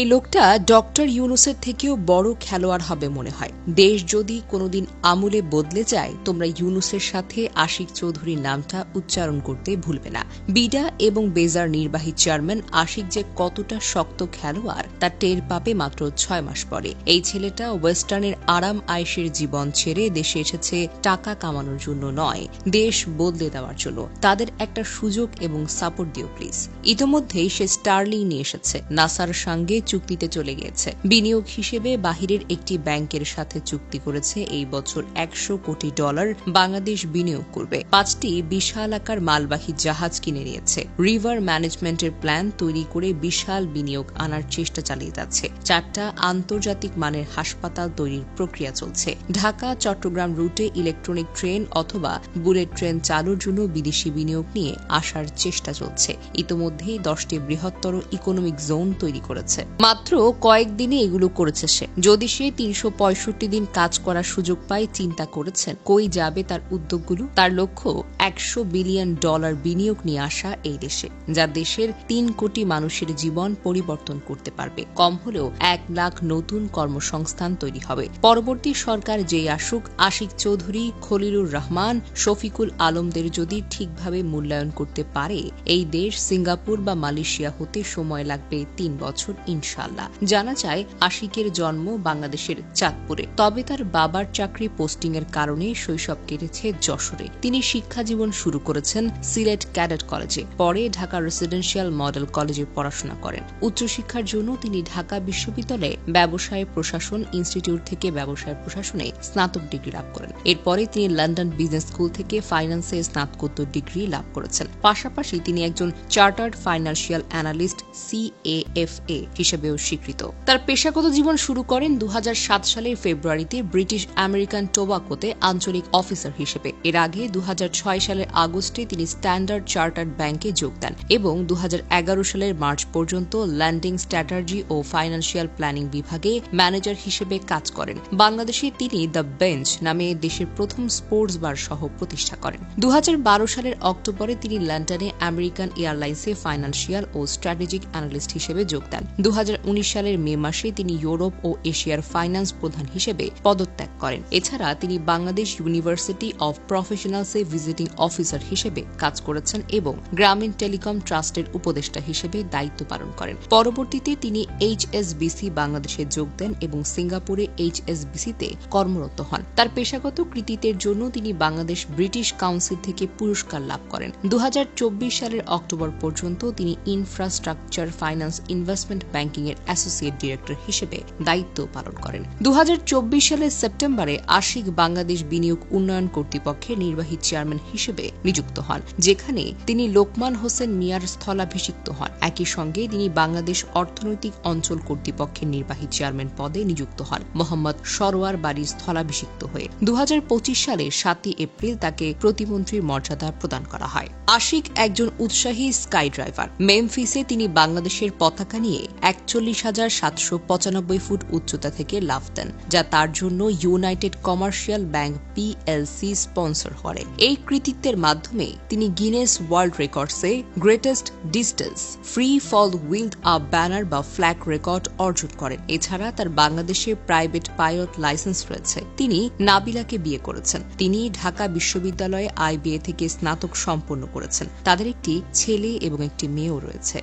এই লোকটা ডক্টর ইউনুসের থেকেও বড় খেলোয়াড় হবে মনে হয়। দেশ যদি কোনোদিন আমূলে বদলে যায়, তোমরা ইউনুসের সাথে আশিক চৌধুরীর নামটা উচ্চারণ করতে ভুলবে না। বিডা এবং বেজার নির্বাহী চেয়ারম্যান আশিক যে কতটা শক্ত খেলোয়াড়, তা টের পাবে মাত্র ছয় মাস পরে। এই ছেলেটা ওয়েস্টার্নের আরাম আয়েশের জীবন ছেড়ে দেশে এসেছে টাকা কামানোর জন্য নয়, দেশ বদলে দেওয়ার জন্য। তাদের একটা সুযোগ এবং সাপোর্ট দিও প্লিজ। ইতোমধ্যেই সে স্টার্লিং নিয়ে এসেছে। নাসার সঙ্গে চুক্তিতে চলে গিয়েছে। বিনিয়োগ হিসেবে বাহিরের একটি ব্যাংকের সাথে চুক্তি করেছে এই বছর একশো কোটি ডলার বাংলাদেশ বিনিয়োগ করবে। পাঁচটি বিশাল আকার মালবাহী জাহাজ কিনে নিয়েছে। রিভার ম্যানেজমেন্টের প্ল্যান তৈরি করে বিশাল বিনিয়োগ আনার চেষ্টা চালিয়ে যাচ্ছে। চারটা আন্তর্জাতিক মানের হাসপাতাল তৈরির প্রক্রিয়া চলছে। ঢাকা, চট্টগ্রাম রুটে ইলেকট্রনিক ট্রেন অথবা বুলেট ট্রেন চালুর জন্য বিদেশি বিনিয়োগ নিয়ে আসার চেষ্টা চলছে। ইতোমধ্যেই দশটি বৃহত্তর ইকোনমিক জোন তৈরি করেছে। মাত্র কয়েকদিনে এগুলো করেছে সে। যদি সে তিনশো পঁয়ষট্টি দিন কাজ করার সুযোগ পায়, চিন্তা করেছেন, কই যাবে তার উদ্যোগগুলো? তার লক্ষ্য, একশো বিলিয়ন ডলার বিনিয়োগ নিয়ে আসা এই দেশে, যা দেশের তিন কোটি মানুষের জীবন পরিবর্তন করতে পারবে। কম হলেও এক লাখ নতুন কর্মসংস্থান তৈরি হবে। পরবর্তী সরকার যেই আসুক, আশিক চৌধুরী, খলিলুর রহমান, শফিকুল আলমদের যদি ঠিকভাবে মূল্যায়ন করতে পারে, এই দেশ সিঙ্গাপুর বা মালয়েশিয়া হতে সময় লাগবে তিন বছর ইনশাল্লাহ জানা যায়, আশিকের জন্ম বাংলাদেশের চাঁদপুরে। তবে তার বাবার চাকরি পোস্টিং এর কারণে শৈশব কেটেছে যশোরে। তিনি শিক্ষা জীবন শুরু করেছেন সিলেট ক্যাডেট কলেজে। পরে ঢাকা রেসিডেন্সিয়াল মডেল কলেজে পড়াশোনা করেন। উচ্চশিক্ষার জন্য তিনি ঢাকা বিশ্ববিদ্যালয়ে ব্যবসায় প্রশাসন ইনস্টিটিউট থেকে ব্যবসায় প্রশাসনে স্নাতক ডিগ্রি লাভ করেন। এরপরে তিনি লন্ডন বিজনেস স্কুল থেকে ফাইন্যান্সে স্নাতকোত্তর ডিগ্রি লাভ করেছেন। পাশাপাশি তিনি একজন চার্টার্ড ফাইন্যান্সিয়াল অ্যানালিস্ট, সিএএফএ হিসেবেও স্বীকৃত। তার পেশাগত জীবন শুরু করেন দু সালের ফেব্রুয়ারিতে ব্রিটিশ আমেরিকান টোবাকোতে আঞ্চলিক অফিসার হিসেবে। এর আগে দু হাজার ছয় সালের আগস্টে তিনি স্ট্যান্ডার্ড চার্টার্ড ব্যাংকে যোগ দেন এবং দু হাজার এগারো সালের মার্চ পর্যন্ত ল্যান্ডিং স্ট্র্যাটাজি ও ফাইন্যান্সিয়াল প্ল্যানিং বিভাগে ম্যানেজার হিসেবে কাজ করেন। বাংলাদেশে তিনি দ্য বেঞ্চ নামে দেশের প্রথম স্পোর্টস বার সহ প্রতিষ্ঠা করেন। দু হাজার বারো সালের অক্টোবরে তিনি লন্ডনে আমেরিকান এয়ারলাইন্সে ফাইন্যান্সিয়াল ও স্ট্র্যাটেজিক অ্যানালিস্ট হিসেবে যোগ দেন। দু সালের মে মাসে তিনি ইউরোপ ও এশিয়ার ফাইন্যান্স প্রধান হিসেবে পদত্যাগ করেন। এছাড়া তিনি বাংলাদেশ ইউনিভার্সিটি অব প্রফেশনালসে ভিজিটিং অফিসার হিসেবে কাজ করেছেন এবং গ্রামীণ টেলিকম ট্রাস্টের উপদেষ্টা হিসেবে দায়িত্ব পালন করেন। পরবর্তীতে তিনি এইচএসবিসি বাংলাদেশে যোগ দেন এবং সিঙ্গাপুরে এইচএসবিসিতে কর্মরত হন। তার পেশাগত কৃতিত্বের জন্য তিনি বাংলাদেশ ব্রিটিশ কাউন্সিল থেকে পুরস্কার লাভ করেন। দু হাজার চব্বিশ সালের অক্টোবর পর্যন্ত তিনি ইনফ্রাস্ট্রাকচার ফাইন্যান্স ইনভেস্টমেন্ট ব্যাংকিং এর অ্যাসোসিয়েট ডিরেক্টর হিসেবে দায়িত্ব পালন করেন। দু সালের সেপ্টেম্বরে আশিক বাংলাদেশ বিনিয়োগ উন্নয়ন কর্তৃপক্ষের নির্বাহী চেয়ারম্যান হিসেবে নিযুক্ত হন, যেখানে তিনি লোকমান হোসেন মিয়ার স্থলাভিষিক্ত হন। একই সঙ্গে তিনি বাংলাদেশ অর্থনৈতিক অঞ্চল কর্তৃপক্ষের নির্বাহী চেয়ারম্যান পদে নিযুক্ত হন, মোহাম্মদ সরোয়ার বাড়ির স্থলাভিষিক্ত হয়ে। দু সালের সাতই এপ্রিল তাকে প্রতিমন্ত্রীর মর্যাদা প্রদান করা হয়। আশিক একজন উৎসাহী স্কাই ড্রাইভার মেমফিসে তিনি বাংলাদেশের পতাকা নিয়ে একচল্লিশ হাজার সাতশো পঁচানব্বই ফুট উচ্চতা থেকে লাফ দেন, যা তার জন্য United Commercial Bank PLC sponsor করে। এই কৃতিত্বের মাধ্যমে তিনি Guinness World রেকর্ডসে greatest distance, free fall with a banner বা ফ্ল্যাগ রেকর্ড অর্জন করেন। এছাড়া তার বাংলাদেশে প্রাইভেট পাইলট লাইসেন্স রয়েছে। তিনি নাবিলাকে বিয়ে করেছেন। তিনি ঢাকা বিশ্ববিদ্যালয়ে আইবিএ থেকে স্নাতক সম্পন্ন করেছেন। তাদের একটি ছেলে এবং একটি মেয়েও রয়েছে।